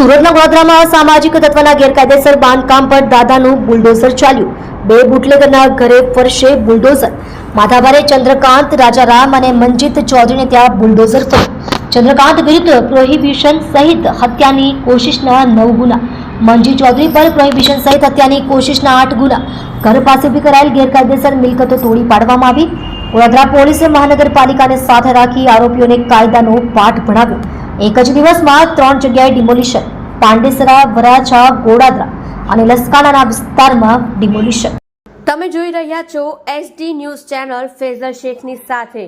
સુરતના ગોધરામાં સામાજિક તત્વના ગેરકાયદેસર બાંધકામ પર દાદાનું બુલડોઝર ચાલ્યું. બે બુટલેગરના ઘરે ફરશે બુલડોઝર. માથાભારે ચંદ્રકાંત રાજારામ અને મંજીત ચૌધરીને ત્યાં બુલડોઝર ફર્યું ચંદ્રકાંત વિરુદ્ધ પ્રોહિબિશન સહિત હત્યાની કોશિશના નવ ગુના. મંજી ચૌધરી પર પ્રોહિબિશન સહિત હત્યાની કોશિશના આઠ ગુના. ઘર પાસે ઊભી કરાયેલ ગેરકાયદેસર મિલકતો તોડી પાડવામાં આવી. વડોદરા પોલીસે મહાનગરપાલિકાને સાથે રાખી આરોપીઓને કાયદાનો પાઠ ભણાવ્યો. એક જ દિવસમાં ત્રણ જગ્યાએ ડિમોલિશન. પાંડેસરા વરાછા ગોડાદરા અને લસકાણાના વિસ્તારમાં ડિમોલિશન. તમે જોઈ રહ્યા છો એસડી ન્યૂઝ ચેનલ ફેઝલ શેખની સાથે.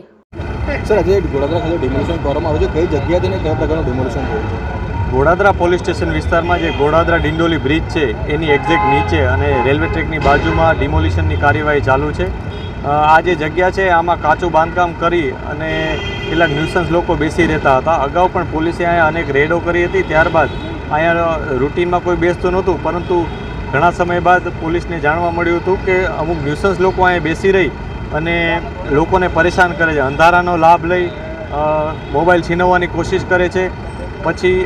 સર આજે ગોડાદરા ખાતે ડિમોલિશન કરવામાં આવ્યું છે. કઈ જગ્યાએ અને કયા પ્રકારનું ડિમોલિશન થયું છે? ગોડાદરા પોલીસ સ્ટેશન વિસ્તારમાં જે ગોડાદરા ડિંડોલી બ્રિજ છે એની એક્ઝેક્ટ નીચે અને રેલવે ટ્રેકની બાજુમાં ડિમોલિશનની કાર્યવાહી ચાલુ છે. આ જે જગ્યા છે, આમાં કાચું બાંધકામ કરી અને કેટલાક ન્યુસન્સ લોકો બેસી રહેતા હતા. અગાઉ પણ પોલીસે અહીંયા અનેક રેડો કરી હતી. ત્યારબાદ અહીંયા રૂટીનમાં કોઈ બેસતું નહોતું, પરંતુ ઘણા સમય બાદ પોલીસને જાણવા મળ્યું હતું કે અમુક ન્યુસન્સ લોકો અહીંયા બેસી રહી અને લોકોને પરેશાન કરે છે. અંધારાનો લાભ લઈ મોબાઈલ છીનવવાની કોશિશ કરે છે. પછી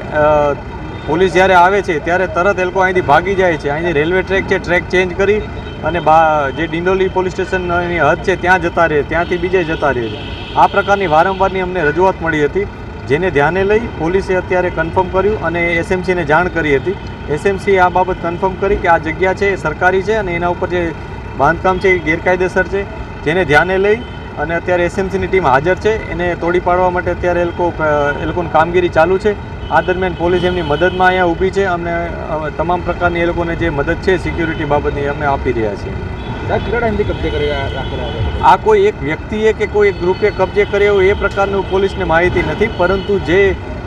પોલીસ જ્યારે આવે છે, ત્યારે તરત એ લોકો અહીંથી ભાગી જાય છે. અહીંથી રેલવે ટ્રેક છે, ટ્રેક ચેન્જ કરી અને બા જે ડિંડોલી પોલીસ સ્ટેશનની હદ છે, ત્યાં જતા રહે, ત્યાંથી બીજે જતા રહે છે. આ પ્રકારની વારંવારની અમને રજૂઆત મળી હતી, જેને ધ્યાને લઈ પોલીસે અત્યારે કન્ફર્મ કર્યું અને એસએમસીને જાણ કરી હતી. એસએમસી આ બાબત કન્ફર્મ કરી કે આ જગ્યા છે, એ સરકારી છે અને એના ઉપર જે બાંધકામ છે, એ ગેરકાયદેસર છે, જેને ધ્યાને લઈ અને અત્યારે એસએમસીની ટીમ હાજર છે. એને તોડી પાડવા માટે અત્યારે એ લોકો, એ લોકોની કામગીરી ચાલુ છે. આ દરમિયાન પોલીસ એમની મદદમાં અહીંયા ઊભી છે અમને તમામ પ્રકારની એ લોકોને જે મદદ છે સિક્યુરિટી બાબતની અમે આપી રહ્યા છીએ આ કોઈ એક વ્યક્તિએ કે કોઈ એક ગ્રુપે કબજે કર્યો એ પ્રકારનું પોલીસને માહિતી નથી પરંતુ જે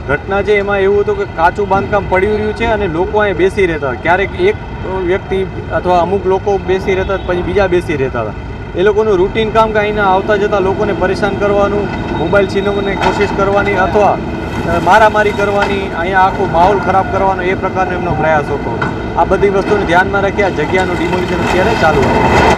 ઘટના છે એમાં એવું હતું કે કાચું બાંધકામ પડી રહ્યું છે અને લોકો અહીં બેસી રહેતા હતા. ક્યારેક એક વ્યક્તિ અથવા અમુક લોકો બેસી રહેતા હતા, પછી બીજા બેસી રહેતા હતા. એ લોકોનું રૂટીન કામ કે અહીંના આવતા જતા લોકોને પરેશાન કરવાનું મોબાઈલ છીનવવાની કોશિશ કરવાની અથવા મારામારી કરવાની, અહીંયા આખો માહોલ ખરાબ કરવાનો એ પ્રકારનો એમનો પ્રયાસ હતો. આ બધી વસ્તુને ધ્યાનમાં રાખી આ જગ્યાનું ડિમોલિશન અત્યારે ચાલુ છે